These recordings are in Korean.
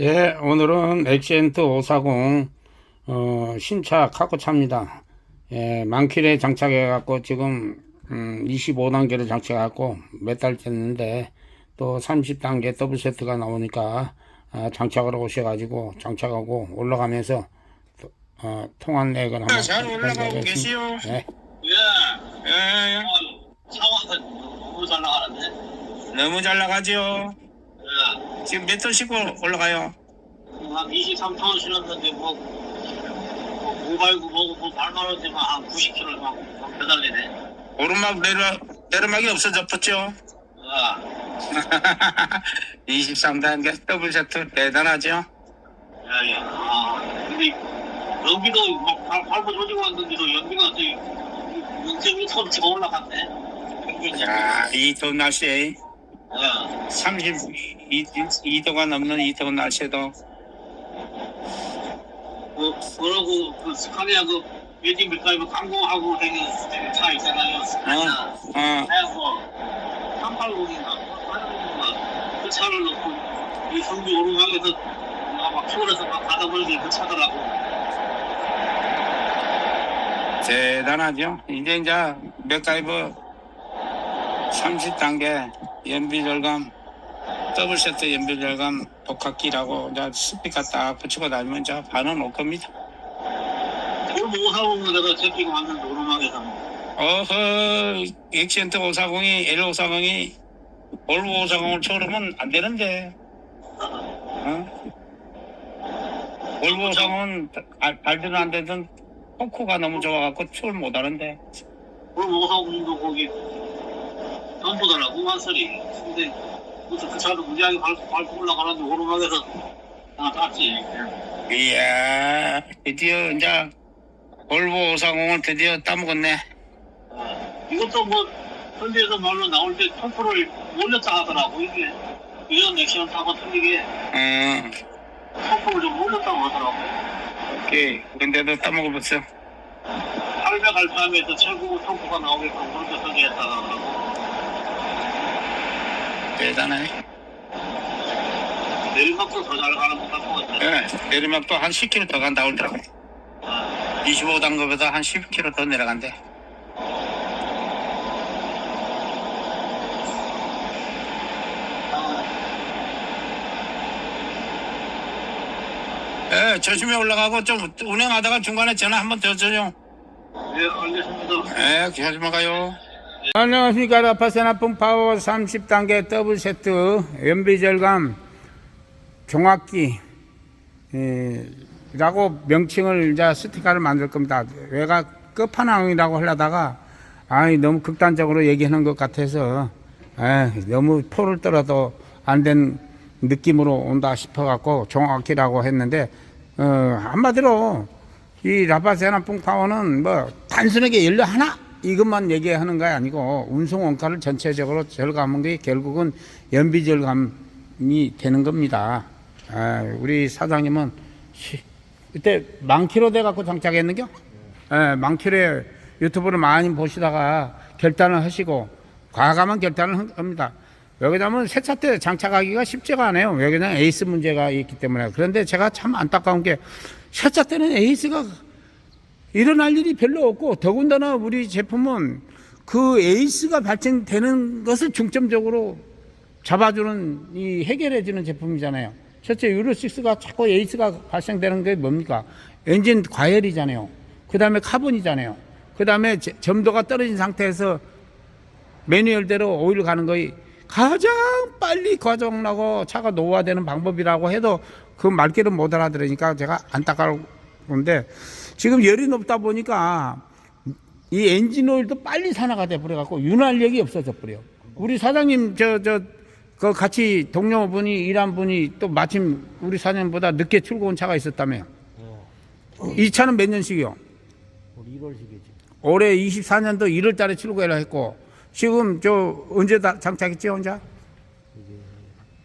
예, 오늘은 엑시엔트 540 어, 신차 카고차입니다. 예, 만킬에 장착해 갖고 지금 음, 25단계를 장착해 갖고 몇 달 됐는데 또 30단계 더블 세트가 나오니까 아, 장착을 오셔 가지고 장착하고 올라가면서 또, 어, 통한 액을 한번 아, 잘 올라가고 해보겠습니다. 계시오. 예, 예, 예, 상황은 너무 잘 나가는데. 너무 잘 나가지요. 예, 지금 몇 톤 싣고 올라가요? 한 23톤 실었는데 뭐, 뭐 모발고 뭐고 뭐 발만한 데만 한 90kg 막, 막 배달리네. 오르막 내려 내리막이 없어져 뻗죠. 아, 23단계 더블 세트 대단하죠. 예, 예. 아, 근데 연비도 막 발, 밟고 조지고 왔는데도 연비가 또 0.1톤 더 올라갔네. 평균이. 야, 이 더운 날씨에 예. 32도가 넘는 이 더운 날씨에도 뭐, 뭐라고, 그, 스카니아 그, 웨딩 밀가루 광고하고 되는 차 있잖아요. 스카니아. 어, 해서 380인가 880인가 그 차를 넣고 이 경주 오르막에서 막 서울에서 막 가다버리게 그 차더라고 대단하죠. 이제 이제 맥가이버 30단계 연비 절감 더블 세트 연비 절감 독학기라고 이제 스피커 딱 붙이고 다니면 이제 반은 올 겁니다. 볼보 540은 내가 제끼고 왔는데 오르막에서 어허, 엑시엔트 540이, L540이, 볼보 540을 초르면 안 되는데, 어? 볼보 540은 발드는 안 되던 포크가 너무 좋아갖고 초를 못 하는데, 볼보 540도 거기 덤보더라고 한설이 근데 무슨 그 차도 무지하게 밟고, 밟고 올라가는데 오르막에서 아 땄지 이야, 드디어 이제 볼보 540을 드디어 따먹었네. 어, 이것도 뭐 현지에서 말로 나올 때 펌프를 올렸다 하더라고 이게 이런 액션 타고 틀리게 어, 펌프를 좀 올렸다고 하더라고 오케이. 근데도 따먹어봤어. 800 알파함에서 최고 펌프가 나오게끔 그렇게 설계했다가 하더라고 대단해. 내리막도 더 잘 가는 것 같고 예, 내리막도 한 10km 더 간다 그러더라고. 25단급에서 한 10km 더 내려간대. 예, 조심히 올라가고 좀 운행하다가 중간에 전화 한번 더 줘요. 네 알겠습니다 예, 조심히 가요. 안녕하십니까 라파세나풍 파워 30단계 더블 세트 연비 절감 종합기 예, 라고 명칭을 이제 스티커를 만들 겁니다. 외곽 끝판왕이라고 하려다가 아이 너무 극단적으로 얘기하는 것 같아서 에이, 너무 포를 떨어도 안 된 느낌으로 온다 싶어 갖고 종합기라고 했는데 어, 한마디로 이 라파세나풍 파워는 뭐 단순하게 연료 하나 이것만 얘기하는 거 아니고 운송 원가를 전체적으로 절감한 게 결국은 연비 절감이 되는 겁니다. 아, 우리 사장님은 시- 그때 만 킬로 돼 갖고 장착했는겨? 예, 만 킬로에 유튜브를 많이 보시다가 결단을 하시고 과감한 결단을 한 겁니다. 여기다면 세차 때 장착하기가 쉽지가 않아요. 여기는 에이스 문제가 있기 때문에. 그런데 제가 참 안타까운 게 세차 때는 에이스가 일어날 일이 별로 없고 더군다나 우리 제품은 그 에이스가 발생되는 것을 중점적으로 잡아주는 이 해결해주는 제품이잖아요. 첫째 유로6가 자꾸 에이스가 발생되는 게 뭡니까? 엔진 과열이잖아요. 그 다음에 카본이잖아요. 그 다음에 점도가 떨어진 상태에서 매뉴얼대로 오일 가는 거이 가장 빨리 과정나고 차가 노후화되는 방법이라고 해도 그 말귀를 못 알아들으니까 제가 안타까운데 지금 열이 높다 보니까 이 엔진 오일도 빨리 산화가 돼 버려 갖고 윤활력이 없어져 버려. 우리 사장님 저 저 그 같이 동료분이 일한 분이 또 마침 우리 사장님보다 늦게 출고 온 차가 있었다며. 이 차는 몇 년식이요? 우리 1월식이지. 올해 24년도 1월 달에 출고를 했고 지금 저 언제 다 장착했지 혼자?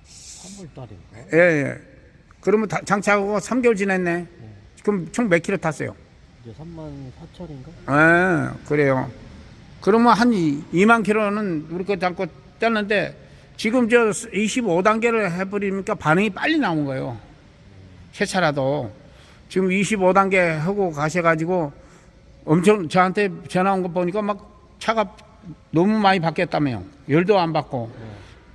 3월 달인가? 예, 예. 그러면 다, 장착하고 3개월 지났네. 그럼 총 몇 킬로 탔어요? 이제 3만 4천인가? 예, 그래요. 그러면 한 2만 킬로는 우리 거 담고 짰는데 지금 저 25단계를 해버리니까 반응이 빨리 나온 거예요. 세 차라도 지금 25단계 하고 가셔가지고 엄청 저한테 전화 온 거 보니까 막 차가 너무 많이 바뀌었다며요. 열도 안 받고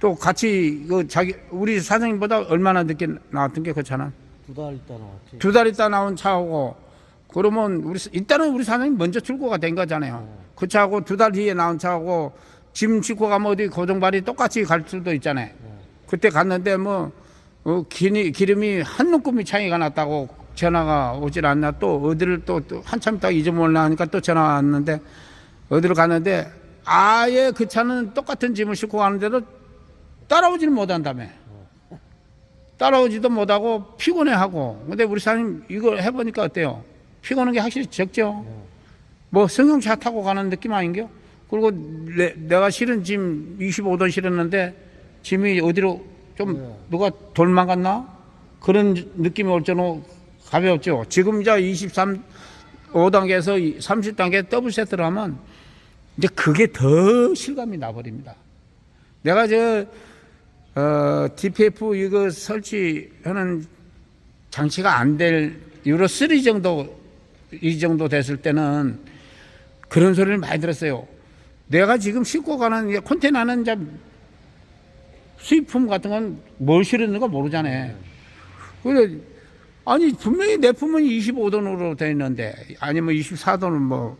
또 같이 그 자기 우리 사장님보다 얼마나 늦게 나왔던 게 그 차는 두 달 있다 나왔지. 두 달 있다 나온 차하고 그러면 우리 일단은 우리 사장님 먼저 출고가 된 거잖아요. 그 차하고 두 달 뒤에 나온 차하고 짐 싣고 가면 어디 고정발이 똑같이 갈 수도 있잖아요. 그때 갔는데 뭐 어, 기니, 기름이 한 눈금이 차이가 났다고 전화가 오질 않나 또 어디를 또, 또 한참 있다가 잊어먹으려 하니까 또 전화가 왔는데 어디를 갔는데 아예 그 차는 똑같은 짐을 싣고 가는데도 따라오지는 못한다며. 따라오지도 못하고 피곤해하고 근데 우리 사장님 이거 해보니까 어때요? 피곤한 게 확실히 적죠. 뭐 승용차 타고 가는 느낌 아닌겨? 그리고 내, 내가 실은 짐 25돈 실었는데 짐이 어디로 좀 네. 누가 돌망갔나? 그런 느낌이 올 정도 가볍죠. 지금 이제 23 5단계에서 30단계 더블 세트를 하면 이제 그게 더 실감이 나버립니다. 내가 저 어, DPF 이거 설치하는 장치가 안 될 유로 3 정도 이 정도 됐을 때는 그런 소리를 많이 들었어요. 내가 지금 싣고 가는 이 컨테이너는 이제 수입품 같은 건 뭘 실었는가 모르잖아요. 그래 아니 분명히 내 품은 25돈으로 돼 있는데 아니면 24돈은 뭐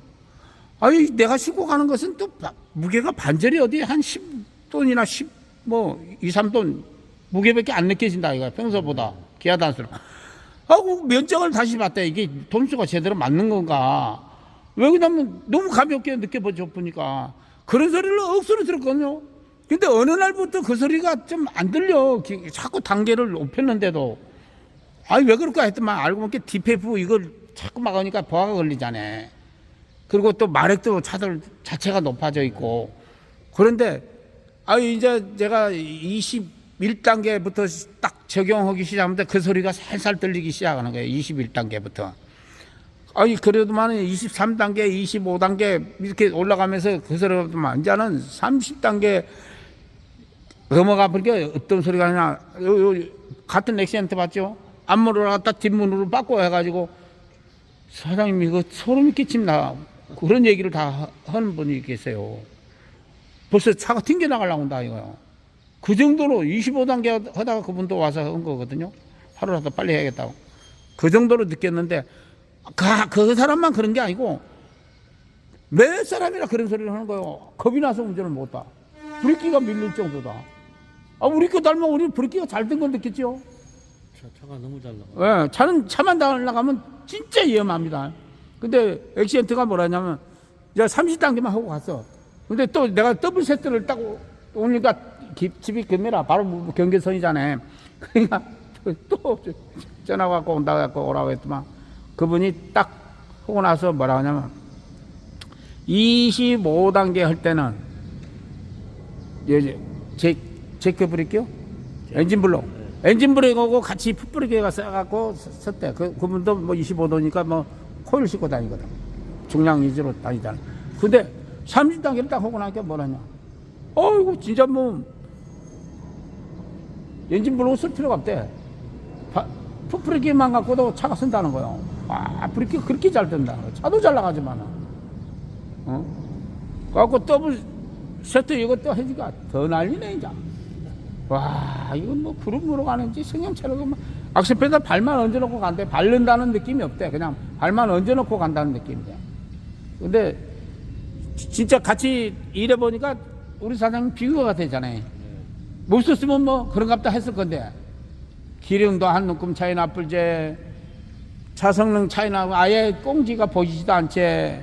아니 내가 싣고 가는 것은 또 바- 무게가 반절이 어디 한 10돈이나 10 뭐 2, 3돈 무게밖에 안 느껴진다 이거 평소보다 기아 단수로 하고 면적을 다시 봤다. 이게 돈수가 제대로 맞는 건가? 왜 그러냐면 너무 가볍게 느껴보죠 보니까. 그런 소리를 억수로 들었거든요. 근데 어느 날부터 그 소리가 좀 안 들려. 기- 자꾸 단계를 높였는데도. 아니 왜 그럴까 했더만 알고 보니까 DPF 이걸 자꾸 막으니까 보아가 걸리잖아. 그리고 또 마력도 차들 자체가 높아져 있고. 그런데 아 이제 제가 21단계부터 딱 적용하기 시작하는데 그 소리가 살살 들리기 시작하는 거예요. 21단계부터. 아니 그래도만 23단계, 25단계 이렇게 올라가면서 그 소리가 만 이제는 30단계 넘어가 보니까 어떤 소리가 나냐 요, 요, 같은 엑시언트 봤죠? 앞문으로 갔다 뒷문으로 바꿔 해가지고 사장님 이거 소름이 끼칩니다. 그런 얘기를 다 하- 하는 분이 계세요. 벌써 차가 튕겨 나가려고 한다 이거요. 그 정도로 25단계 하다가 그분도 와서 한 거거든요. 하루라도 빨리 해야겠다고. 그 정도로 느꼈는데 그, 그 사람만 그런 게 아니고 몇 사람이나 그런 소리를 하는 거예요. 겁이 나서 운전을 못 다. 브레이크가 밀릴 정도다. 아, 우리 거 닮으면 우리 브레이크가 잘된걸 느꼈죠. 차, 차가 너무 잘 나가. 예, 차는 차만 나가면 진짜 위험합니다. 근데 엑시언트가 뭐라냐면 이제 30단계만 하고 갔어. 근데 또 내가 더블 세트를 딱 오- 오니까 기- 집이 금메라 바로 뭐 경계선이잖아요. 그러니까 또- 또 전화 갖고 온다 갖고 오라고 했더만 그분이 딱 하고 나서 뭐라 하냐면 25단계 할 때는 이제 제 제껴 브레이크요? 엔진 블록. 엔진 브레이크하고 같이 풋브레이크가 써갖고 섰대. 그, 그분도 뭐 25도니까 뭐 코일 싣고 다니거든. 중량 위주로 다니잖아. 근데 30단계를 딱 하고 나니까 뭐라냐. 어이구, 진짜 뭐, 엔진 블록 쓸 필요가 없대. 바- 풋브레이크만 갖고도 차가 쓴다는 거요. 아, 브레이크 그렇게 잘 뜬다. 차도 잘 나가지만. 어? 그래갖고 더블 세트 이것도 해니까 더 난리네, 이제. 와, 이건 뭐 구름으로 가는지 승용차로 가면 악셀 페달 발만 얹어놓고 간대. 밟는다는 느낌이 없대. 그냥 발만 얹어놓고 간다는 느낌이야. 근데 지- 진짜 같이 일해보니까 우리 사장님 비교가 되잖아요. 못 썼으면 뭐 그런 값다 했을 건데 기름도 한 눈금 차이 나쁠제 차 성능 차이 나고 아예 꽁지가 보이지도 않지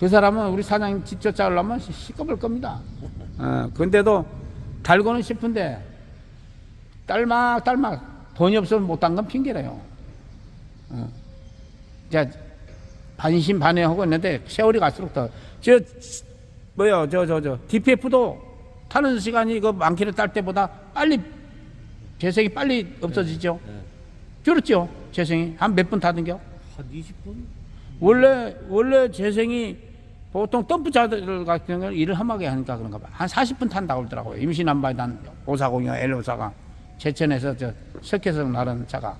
그 사람은 우리 사장님 직접 자르려면 시- 시끄러울 겁니다. 어, 근데도 달고는 싶은데 딸막 딸막 돈이 없으면 못한 건 핑계래요. 어. 이제 반신반의하고 있는데 세월이 갈수록 더 저 뭐요 저 저 저 DPF도 타는 시간이 그 많기를 딸 때보다 빨리 재생이 빨리 없어지죠. 네. 그렇죠. 재생이 한 몇 분 타던겨? 한 20분? 원래 원래 재생이 보통 덤프차들 같은 경우는 일을 험하게 하니까 그런가 봐. 한 40분 탄다고 그러더라고요. 임신한바에 단 540이나 L54가 제천에서 저 석회성 나르는 차가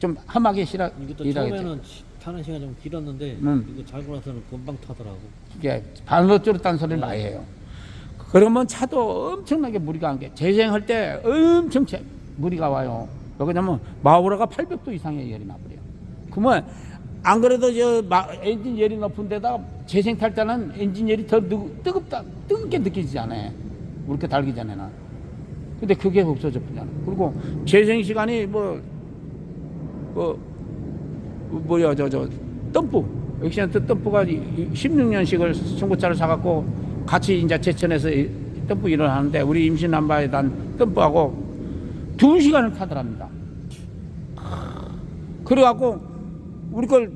좀 험하게 실어 이것도 일하겠지. 처음에는 시- 타는 시간이 좀 길었는데 음. 이거 잘고 나서는 금방 타더라고. 이게 반로 쫄았다는 소리를 많이 해요. 그러면 차도 엄청나게 무리가 안 게. 재생할 때 엄청 차- 무리가 와요. 왜 그러냐면 마우라가 800도 이상의 열이 나버려요. 그러면 안 그래도 저 마- 엔진 열이 높은 데다가 재생 탈 때는 엔진 열이 더 뜨, 뜨겁다, 뜨겁게 느껴지지 않아요. 이렇게 달기 전에는. 근데 그게 없어져 버잖아. 그리고 재생 시간이 뭐, 뭐, 뭐야, 저, 저, 덤프. 엑시언트 덤프가 16년씩을 중고차를 사갖고 같이 이제 제천에서 이 덤프 일을 하는데 우리 임신남바에 단 덤프하고 두 시간을 타더랍니다. 그래갖고 우리 걸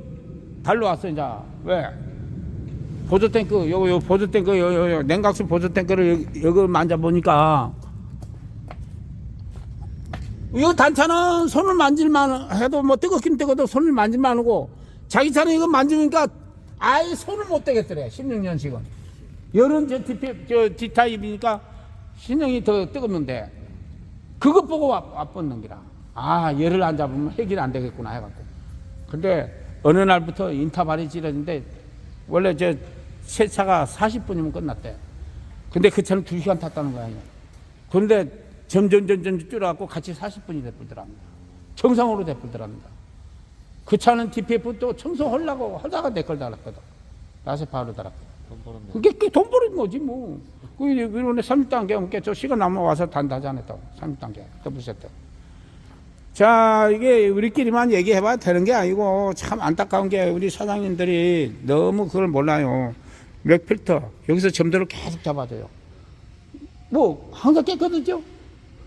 달러왔어, 이제. 왜? 보조탱크, 요, 요 보조탱크, 요, 요, 요 냉각수 보조탱크를 여기, 만져보니까 이거 단차는 손을 만질만 해도 뭐 뜨겁긴 뜨거도 손을 만질만 하고 자기 차는 이거 만지니까 아예 손을 못 대겠더래 16년씩은 열은 저 디피 저 디타입이니까 신형이 더 뜨겁는데 그것 보고 와, 와뻗는 기라 아 열을 안 잡으면 해결 안 되겠구나 해갖고 근데 어느 날부터 인타발이 찌러진데 원래 저새 차가 40분이면 끝났대 근데 그 차는 2시간 탔다는 거야 그런데 점점 점점 줄어갖고 같이 40분이 돼버더랍니다. 정상으로 돼버더랍니다. 그 차는 DPF 또 청소하려고 하다가 내걸 달았거든. 나서 바로 달았거든. 돈. 그게 그돈 버는 거지 뭐. 그 이번에 3단계 넘게 저 시간 남아 와서 단다지 않았다고. 3단계 더블 세트. 자 이게 우리끼리만 얘기해봐야 되는 게 아니고 참 안타까운 게 우리 사장님들이 너무 그걸 몰라요. 맥필터 여기서 점도를 계속 잡아줘요. 뭐 항상 깨끗하죠?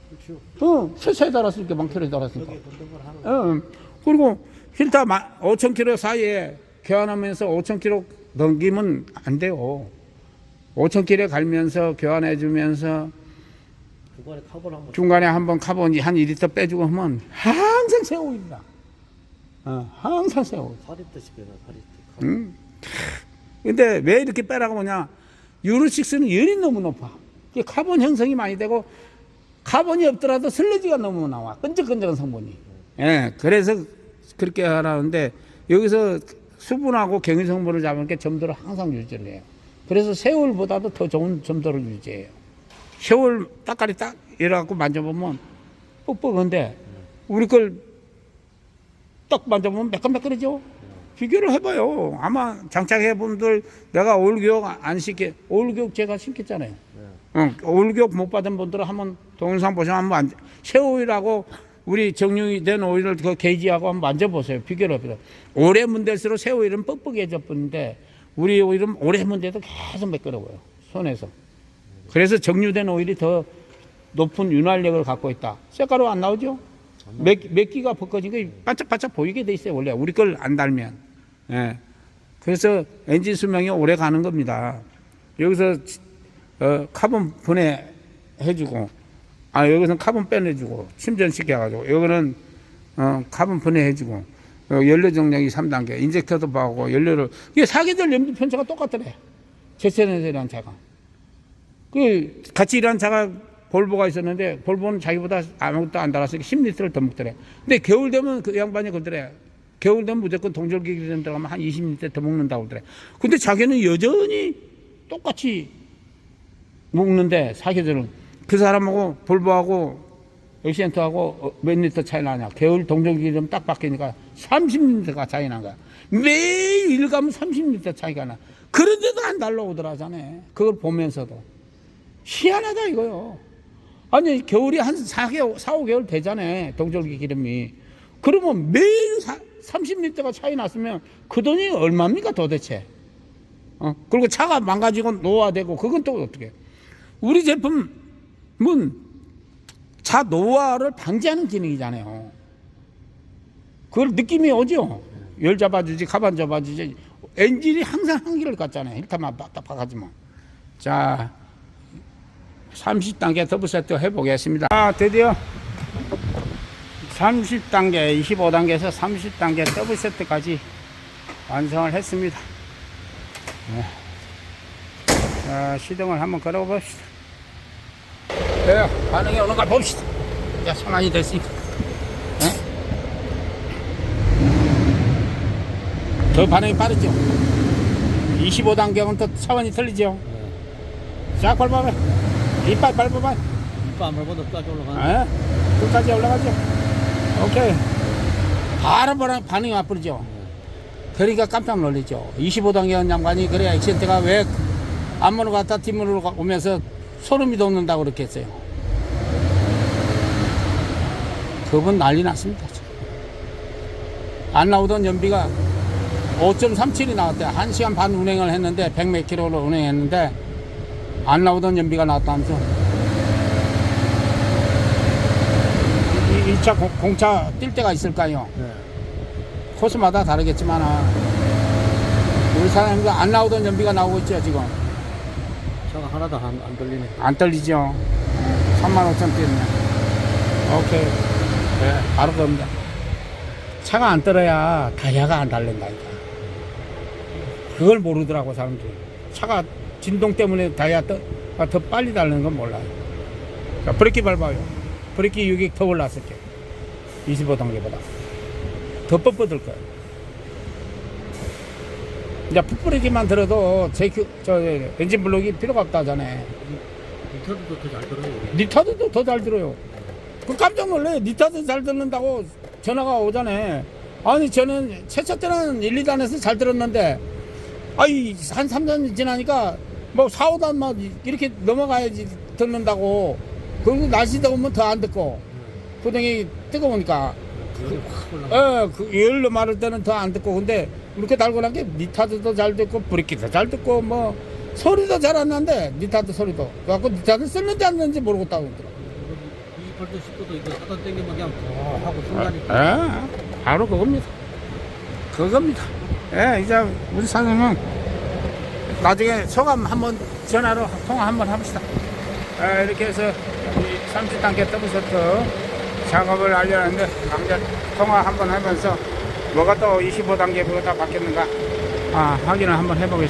그렇죠. 어, 세차에 달았으니까 망토에 달았으니까. 어, 그리고 필터 5,000km 사이에 교환하면서 5,000km 넘기면 안 돼요. 5,000km 갈면서 교환해 주면서 중간에 카본 한번 중간에 한번 카본 한 2리터 빼주고 하면 항상 새 오일이다. 어, 항상 새 오일. 4리터씩 빼나 4리터. 응? 근데 왜 이렇게 빼라고 하냐? 유로6는 열이 너무 높아. 카본 형성이 많이 되고 카본이 없더라도 슬러지가 너무 나와. 끈적끈적한 성분이. 예, 그래서 그렇게 하라는데 여기서 수분하고 경유 성분을 잡으니까 점도를 항상 유지를 해요. 그래서 세월보다도 더 좋은 점도를 유지해요. 세월 딱까리 딱 이래갖고 만져보면 뻑뻑한데 우리 걸 딱 만져보면 매끈매끈하죠? 비교를 해봐요. 아마 장착해 분들 내가 올교육 안 시켜 올교육 제가 시켰잖아요. 응, 올교육 못 받은 분들은 한번 동영상 보시면 한번 오일하고 우리 정육된 오일을 그 게이지하고 한번 만져보세요. 비교를 해보세요. 오래 문댈수록 새 오일은 뻑뻑해져 버는데 우리 오일은 오래 문대도 계속 매끄러워요. 손에서. 그래서 정류된 오일이 더 높은 윤활력을 갖고 있다. 색깔로 안 나오죠? 몇, 몇 기가 벗겨진 게 바짝바짝 보이게 돼 있어요. 원래 우리 걸 안 달면. 예. 그래서 엔진 수명이 오래 가는 겁니다. 여기서 어, 카본 분해해주고, 아 여기서는 카본 빼내주고 침전시켜가지고 여기는 어, 카본 분해해주고 어, 연료 정량이 3단계, 인젝터도 봐고 연료를 이게 사계절 연비 편차가 똑같더래. 제천에서 일한 차가. 그 같이 일한 차가 볼보가 있었는데 볼보는 자기보다 아무것도 안 달았으니까 10리터를 더 먹더래. 근데 겨울 되면 그 양반이 그러더래. 겨울 되면 무조건 동절기기 좀 들어가면 한 20리터 더 먹는다고 그러더래. 근데 자기는 여전히 똑같이 먹는데 사계절은 그 사람하고 볼보하고 엑시엔트하고 어, 몇 리터 차이 나냐. 겨울 좀딱 바뀌니까 30리터가 차이 난 거야. 매일 일 가면 30리터 차이가 나. 그런데도 안 달라오더라, 자네. 그걸 보면서도. 희한하다 이거요. 아니 겨울이 한 4개월, 4, 5개월 되잖아요. 동절기 기름이. 그러면 매일 사, 30리터가 차이 났으면 그 돈이 얼마입니까 도대체? 어? 그리고 차가 망가지고 노화되고 그건 또 어떻게? 우리 제품 은차 노화를 방지하는 기능이잖아요. 그걸 느낌이 오죠? 열 잡아주지, 가반 잡아주지. 엔진이 항상 한기를 갖잖아요. 일타만 딱딱하지만. 자, 30단계 더블 세트 해보겠습니다. 아, 드디어 30단계, 25단계에서 30단계 더블 세트까지 완성을 했습니다. 네. 자, 시동을 한번 걸어봅시다. 네, 반응이 오는가 봅시다. 이제 손안이 됐으니까. 네? 더 반응이 빠르죠. 25단계는 또 차원이 틀리죠. 네. 쫙 밟아봐. 이빨 밟아봐. 이거 안 밟아도 끝까지 올라가는. 에? 끝까지 올라가죠. 오케이. 바로 바로 반응이 와버리죠. 그러니까 깜짝 놀랐죠. 25단계 장관이 그래 액시덴트가 왜 앞문으로 갔다 뒷문으로 가- 오면서 소름이 돋는다고 그렇게 했어요. 그분 난리 났습니다. 안 나오던 연비가 5.37이 나왔대. 1시간 반 운행을 했는데 100몇 킬로를 운행했는데 안 나오던 연비가 나왔다면서 이 2차 공 차 뛸 때가 있을까요? 네. 코스마다 다르겠지만 우리 사장님도 안 나오던 연비가 나오고 있죠 지금 차가 하나도 안, 안 돌리네. 안 떨리죠? 3만 5천 뛰네. 오케이. 네, 바로 그겁니다. 차가 안 떨어야 다이아가 안 달린다니까. 그걸 모르더라고 사람들이. 차가 진동 때문에 다이아가 더, 더 빨리 달리는 건 몰라요. 자, 브레이크 밟아요. 브레이크 유격 더 올랐었죠 25단계보다. 더 뻣뻣할 거예요 이제 풋브레이크만 들어도 제큐 저 엔진 블록이 필요가 없다잖아요 리터도 더 잘 들어요. 니타드도 더 잘 들어요. 그 깜짝 놀래. 니타드 잘 듣는다고 전화가 오잖아요. 아니, 저는 최초 때는 1, 2단에서 잘 들었는데, 아이, 한 3년 지나니까, 뭐 4, 5단 막 이렇게 넘어가야지 듣는다고. 그리고 날씨 더우면 더 안 듣고, 구덩이 뜨거우니까. 확 올라가. 예, 그 열로 말할 때는 더 안 듣고, 근데 이렇게 달고 난 게 니타드도 잘 듣고, 브레이크도 잘 듣고, 뭐, 소리도 잘 안 나는데, 니타드 소리도. 그래갖고 니타드 쓰는지 안 쓰는지 모르겠다고 그러더라고. 28도 19도 이거 사단 땡기면 그냥 더 하고 순간이. 예, 바로 그겁니다. 그겁니다. 예, 이제 우리 사장님은 나중에 소감 한번 전화로 통화 한번 합시다. 예, 이렇게 해서 이 30단계 더블셔트 작업을 알려놨는데 강제 통화 한번 하면서 뭐가 또 25단계 뭐가 다 바뀌었는가 아, 확인을 한번 해보겠습니다.